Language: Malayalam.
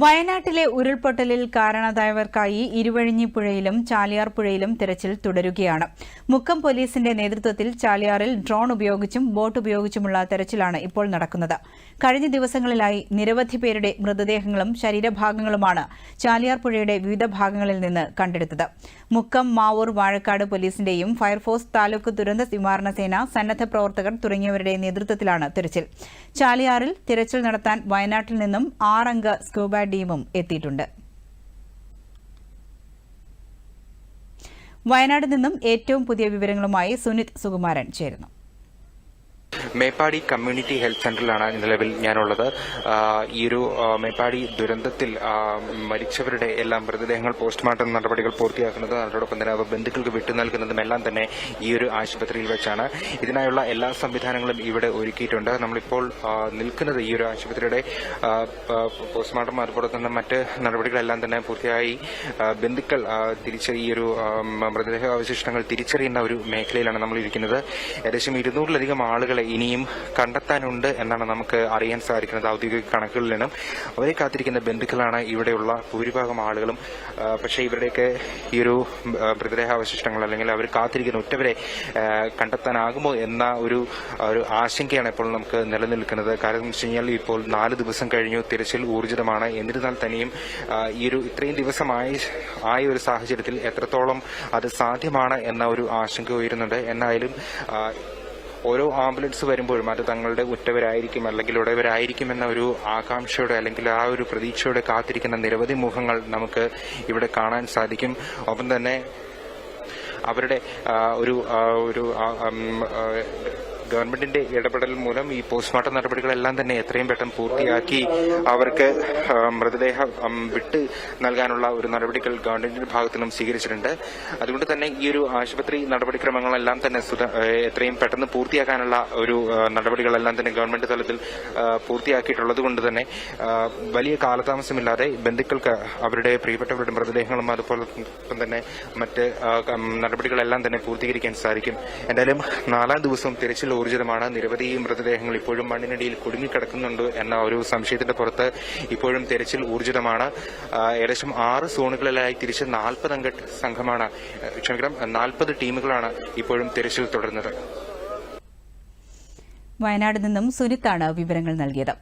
വയനാട്ടിലെ ഉരുൾപൊട്ടലിൽ കാരണതായവർക്കായി ഇരുവഴിഞ്ഞിപ്പുഴയിലും ചാലിയാർ പുഴയിലും തിരച്ചിൽ തുടരുകയാണ്. മുക്കം പോലീസിന്റെ നേതൃത്വത്തിൽ ചാലിയാറിൽ ഡ്രോൺ ഉപയോഗിച്ചും ബോട്ട് ഉപയോഗിച്ചുമുള്ള തെരച്ചിലാണ് ഇപ്പോൾ നടക്കുന്നത്. കഴിഞ്ഞ ദിവസങ്ങളിലായി നിരവധി പേരുടെ മൃതദേഹങ്ങളും ശരീരഭാഗങ്ങളുമാണ് ചാലിയാർ പുഴയുടെ വിവിധ ഭാഗങ്ങളിൽ നിന്ന് കണ്ടെടുത്തത്. മുക്കം മാവൂർ വാഴക്കാട് പോലീസിന്റെയും ഫയർഫോഴ്സ് താലൂക്ക് ദുരന്ത നിവാരണ സേന സന്നദ്ധ പ്രവർത്തകർ തുടങ്ങിയവരുടെ നേതൃത്വത്തിലാണ് തിരച്ചിൽ. ചാലിയാറിൽ തിരച്ചിൽ നടത്താൻ വയനാട്ടിൽ നിന്നും ആറംഗ സ്കൂബ ടീമും എത്തിയിട്ടുണ്ട്. വയനാട് നിന്നും ഏറ്റവും പുതിയ വിവരങ്ങളുമായി സുനിത് സുകുമാരൻ ചേരുന്നു. മേപ്പാടി കമ്മ്യൂണിറ്റി ഹെൽത്ത് സെന്ററിലാണ് നിലവിൽ ഞാനുള്ളത്. ഈ ഒരു മേപ്പാടി ദുരന്തത്തിൽ മരിച്ചവരുടെ എല്ലാം മൃതദേഹങ്ങൾ പോസ്റ്റ്മോർട്ടം നടപടികൾ പൂർത്തിയാക്കുന്നതും അതോടൊപ്പം തന്നെ അവ ബന്ധുക്കൾക്ക് വിട്ടു നൽകുന്നതും എല്ലാം തന്നെ ഈ ഒരു ആശുപത്രിയിൽ വെച്ചാണ്. ഇതിനായുള്ള എല്ലാ സംവിധാനങ്ങളും ഇവിടെ ഒരുക്കിയിട്ടുണ്ട്. നമ്മളിപ്പോൾ നിൽക്കുന്നത് ഈ ഒരു ആശുപത്രിയുടെ പോസ്റ്റ്മോർട്ടം അതുപോലെ തന്നെ മറ്റ് നടപടികളെല്ലാം തന്നെ പൂർത്തിയായി. ബന്ധുക്കൾ തിരിച്ച ഈ ഒരു മൃതദേഹ അവശിഷ്ടങ്ങൾ തിരിച്ചറിയുന്ന ഒരു മേഖലയിലാണ് നമ്മൾ ഇരിക്കുന്നത് ഏകദേശം ഇരുന്നൂറിലധികം ആളുകളെ ഇനിയും കണ്ടെത്താനുണ്ട് എന്നാണ് നമുക്ക് അറിയാൻ സാധിക്കുന്നത് ഔദ്യോഗിക കണക്കുകളിൽ നിന്നും. അവരെ കാത്തിരിക്കുന്ന ബന്ധുക്കളാണ് ഇവിടെയുള്ള ഭൂരിഭാഗം ആളുകളും. പക്ഷേ ഇവരുടെയൊക്കെ ഈ ഒരു മൃതദേഹാവശിഷ്ടങ്ങൾ അല്ലെങ്കിൽ അവർ കാത്തിരിക്കുന്ന ഉറ്റവരെ ആ, കണ്ടെത്താനാകുമോ എന്ന ഒരു ഒരു ആശങ്കയാണ് ഇപ്പോൾ നമുക്ക് നിലനിൽക്കുന്നത്. കാരണം എന്ന് വെച്ച് കഴിഞ്ഞാൽ ഇപ്പോൾ നാല് ദിവസം കഴിഞ്ഞു തിരച്ചിൽ ഊർജിതമാണ്. എന്നിരുന്നാൽ തന്നെയും ഈ ഒരു ഇത്രയും ദിവസമായി ആയ ഒരു സാഹചര്യത്തിൽ എത്രത്തോളം അത് സാധ്യമാണ് എന്ന ഒരു ആശങ്ക ഉയരുന്നുണ്ട്. എന്നായാലും ഓരോ ആംബുലൻസ് വരുമ്പോഴും അത് തങ്ങളുടെ ഉറ്റവരായിരിക്കും അല്ലെങ്കിൽ ഉടയവരായിരിക്കും എന്ന ഒരു ആകാംക്ഷയോടെ അല്ലെങ്കിൽ ആ ഒരു പ്രതീക്ഷയോടെ കാത്തിരിക്കുന്ന നിരവധി മുഖങ്ങൾ നമുക്ക് ഇവിടെ കാണാൻ സാധിക്കും. ഒപ്പം തന്നെ അവരുടെ ഒരു ഒരു ഗവൺമെന്റിന്റെ ഇടപെടൽ മൂലം ഈ പോസ്റ്റ്മോർട്ടം നടപടികളെല്ലാം തന്നെ എത്രയും പെട്ടെന്ന് പൂർത്തിയാക്കി അവർക്ക് മൃതദേഹം വിട്ട് നൽകാനുള്ള ഒരു നടപടികൾ ഗവൺമെന്റിന്റെ ഭാഗത്തു നിന്നും സ്വീകരിച്ചിട്ടുണ്ട്. അതുകൊണ്ട് തന്നെ ഈ ഒരു ആശുപത്രി നടപടിക്രമങ്ങളെല്ലാം തന്നെ എത്രയും പെട്ടെന്ന് പൂർത്തിയാക്കാനുള്ള ഒരു നടപടികളെല്ലാം തന്നെ ഗവൺമെന്റ് തലത്തിൽ പൂർത്തിയാക്കിയിട്ടുള്ളത് കൊണ്ട് തന്നെ വലിയ കാലതാമസമില്ലാതെ ബന്ധുക്കൾക്ക് അവരുടെ പ്രിയപ്പെട്ടവരുടെ മൃതദേഹങ്ങളും അതുപോലെ തന്നെ മറ്റ് നടപടികളെല്ലാം തന്നെ പൂർത്തീകരിക്കാൻ സാധിക്കും. എന്തായാലും നാലാം ദിവസം തിരച്ചിൽ ഊർജിതമാണ് നിരവധി മൃതദേഹങ്ങൾ ഇപ്പോഴും മണ്ണിനടിയിൽ കുടുങ്ങിക്കിടക്കുന്നുണ്ട് എന്ന ഒരു സംശയത്തിന്റെ പുറത്ത് ഇപ്പോഴും തെരച്ചിൽ ഊർജിതമാണ് ഏകദേശം ആറ് സോണുകളിലായി തിരിച്ച് നാൽപ്പത് അംഗ സംഘമാണ് ക്ഷമിക്കണം നാൽപ്പത് ടീമുകളാണ് ഇപ്പോഴും തിരച്ചിൽ തുടരുന്നത്. വയനാട് നിന്നും സുനിത്താണ് വിവരങ്ങൾ നൽകിയത്.